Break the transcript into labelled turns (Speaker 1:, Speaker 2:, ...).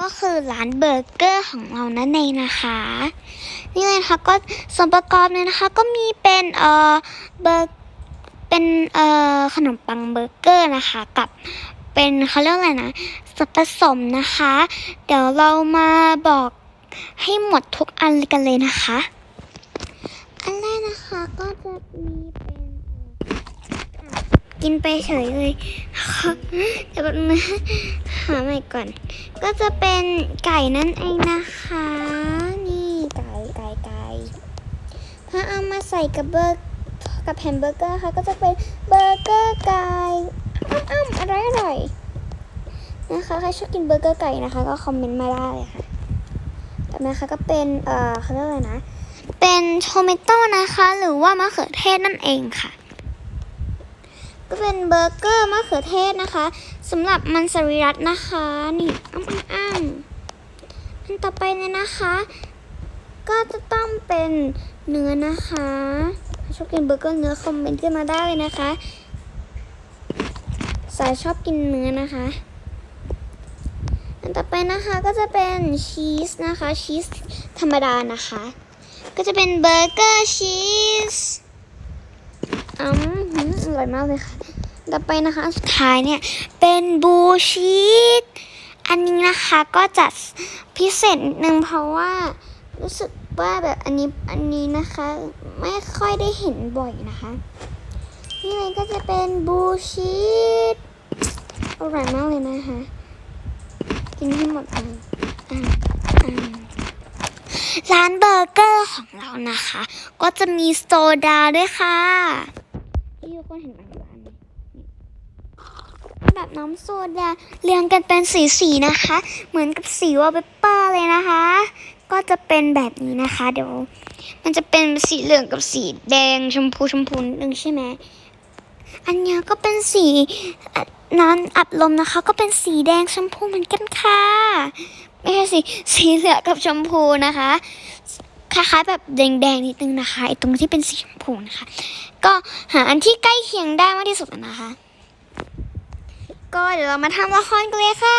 Speaker 1: ก็คือร้านเบอร์เกอร์ของเรานั่นเองนะคะ นี่เลยนะคะก็ส่วนประกอบเนี่ยนะคะ ก็มีเป็นเอ่อเบอร์เป็นเอ่อขนมปังเบอร์เกอร์นะคะ กับเป็นเขาเรียกอะไรนะส่วนผสมนะคะ เดี๋ยวเรามาบอกให้หมดทุกอันกันเลยนะคะ อันแรกนะคะก็จะมีเป กินไปเฉยเลยเดี๋ยวแบบนึงหาใหม่ก่อน ก็จะเป็นไก่นั่นเองนะคะ นี่ไก่ไก่ไก่ถ้าเอามาใส่กับเบอร์กับแฮมเบอร์เกอร์ค่ะ ก็จะเป็นเบอร์เกอร์ไก่อ้ำๆอร่อยอร่อยนะคะใครชอบกินเบอร์เกอร์ไก่นะคะ ก็คอมเมนต์มาได้เลยค่ะต่อมาค่ะก็เป็นเอ่อเขาเรียกอะไรนะ เป็นโทเมโต้นะคะ หรือว่ามะเขือเทศนั่นเองค่ะ ก็เป็นเบอร์เกอร์มะเขือเทศนะคะสำหรับมันสวิรัตนะคะนี่อ้ำอ้ำอ้ำอันต่อไปเนี่ยนะคะ ก็จะต้องเป็นเนื้อนะคะชอบกินเบอร์เกอร์เนื้อคอมเมนต์ขึ้นมาได้เลยนะคะ สายชอบกินเนื้อนะคะอันต่อไปนะคะก็จะเป็นชีสนะคะชีสธรรมดานะคะ ก็จะเป็นเบอร์เกอร์ชีสอืม อร่อยมากเลยค่ะ ต่อไปนะคะสุดท้ายเนี่ยเป็นบูชีสอันนี้นะคะก็จะพิเศษนิดนึงเพราะว่ารู้สึกว่าแบบอันนี้อันนี้นะคะ ไม่ค่อยได้เห็นบ่อยนะคะ นี่เลยก็จะเป็นบูชีสอร่อยมากเลยนะคะกินให้หมดเลยร้านเบอร์เกอร์ของเรานะคะ ก็จะมีโซดาด้วยค่ะ ทุกคนเห็นบางร้านไหมนี่แบบน้ำโซดาเรียงกันเป็นสีๆนะคะ เหมือนกับสีวอลเปเปอร์เลยนะคะ ก็จะเป็นแบบนี้นะคะ เดี๋ยว มันจะเป็นสีเหลืองกับสีแดงชมพูชมพูนึงใช่ไหมอันนี้ก็เป็นสีน้ำอัดลมนะคะ ก็เป็นสีแดงชมพูเหมือนกันค่ะไม่ใช่สีสีเหลืองกับชมพูนะคะ คล้ายๆ แบบแดงๆนิดนึงนะคะไอตรงที่เป็นสีชมพูนะคะ ก็หาอันที่ใกล้เคียงได้มากที่สุดนะคะ ก็เดี๋ยวเรามาทำละครกันเลยค่ะ